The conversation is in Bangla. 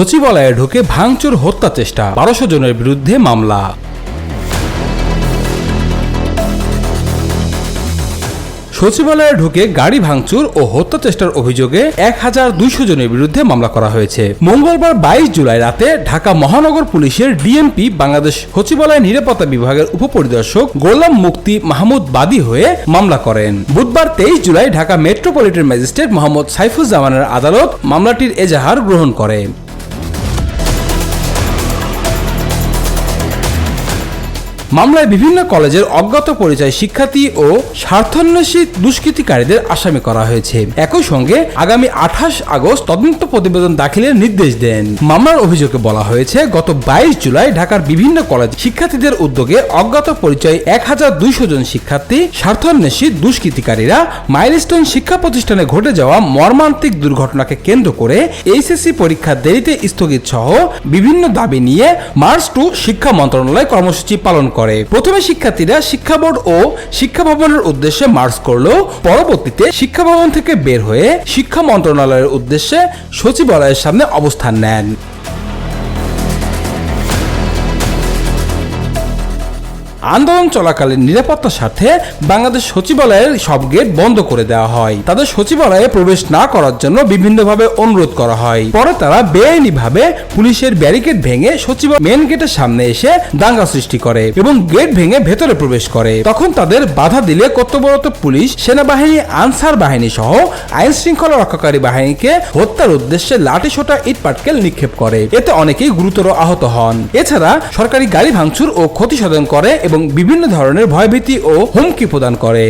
সচিবালয়ে ঢুকে ভাঙচুর হত্যা চেষ্টা, বারোশো জনের বিরুদ্ধে মামলা। সচিবালয়ে ঢুকে গাড়ি ভাঙচুর ও হত্যা চেষ্টার অভিযোগে এক হাজার দুইশো জনের বিরুদ্ধে মামলা করা হয়েছে। মঙ্গলবার বাইশ জুলাই রাতে ঢাকা মহানগর পুলিশের ডিএমপি, বাংলাদেশ সচিবালয় নিরাপত্তা বিভাগের উপপরিদর্শক গোলাম মুক্তি মাহমুদ বাদী হয়ে মামলা করেন। বুধবার তেইশ জুলাই ঢাকা মেট্রোপলিটন ম্যাজিস্ট্রেট মোহাম্মদ সাইফুজ্জামানের আদালত মামলাটির এজাহার গ্রহণ করে। মামলায় বিভিন্ন কলেজের অজ্ঞাত পরিচয় শিক্ষার্থী ও স্বার্থান্বেষী দুষ্কৃতিকারীদের আসামি করা হয়েছে। একই সঙ্গে আগামী আঠাশ আগস্ট তদন্ত প্রতিবেদন দাখিলের নির্দেশ দেন। মামলার অভিযোগে বলা হয়েছে, গত বাইশ জুলাই ঢাকার বিভিন্ন কলেজ শিক্ষার্থীদের উদ্যোগে অজ্ঞাত পরিচয় এক হাজার দুইশো জন শিক্ষার্থী, স্বার্থান্বেষী দুষ্কৃতিকারীরা মাইলস্টোন শিক্ষা প্রতিষ্ঠানে ঘটে যাওয়া মর্মান্তিক দুর্ঘটনাকে কেন্দ্র করে এইচএসসি পরীক্ষা দেরিতে স্থগিত সহ বিভিন্ন দাবি নিয়ে মার্চ টু শিক্ষা মন্ত্রণালয় কর্মসূচি পালন প্রথমে শিক্ষার্থীরা শিক্ষা বোর্ড ও শিক্ষা ভবনের উদ্দেশ্যে মার্চ করলেও পরবর্তীতে শিক্ষা ভবন থেকে বের হয়ে শিক্ষা মন্ত্রণালয়ের উদ্দেশ্যে সচিবালয়ের সামনে অবস্থান নেন। আন্দোলন চলাকালীন নিরাপত্তার স্বার্থে বাংলাদেশ সচিবালয়ের সব গেট বন্ধ করে দেওয়া হয়। তাদের সচিবালয়ে প্রবেশ না করার জন্য বিভিন্নভাবে অনুরোধ করা হয়। পরে তারা বেআইনিভাবে পুলিশের ব্যারিকেড ভেঙে সচিবালয় মেন গেটের সামনে এসে দাঙ্গা সৃষ্টি করে এবং গেট ভেঙে ভেতরে প্রবেশ করে। তখন তাদের বাধা দিলে কর্তব্যরত পুলিশ, সেনাবাহিনী, আনসার বাহিনী সহ আইন শৃঙ্খলা রক্ষাকারী বাহিনীকে হত্যার উদ্দেশ্যে লাঠি সোটা ইট পাটকেল নিক্ষেপ করে। এতে অনেকেই গুরুতর আহত হন। এছাড়া সরকারি গাড়ি ভাঙচুর ও ক্ষতি সাধন করে এবং বিভিন্ন ধরনের ভয়ভীতি ও হুমকি প্রদান করে।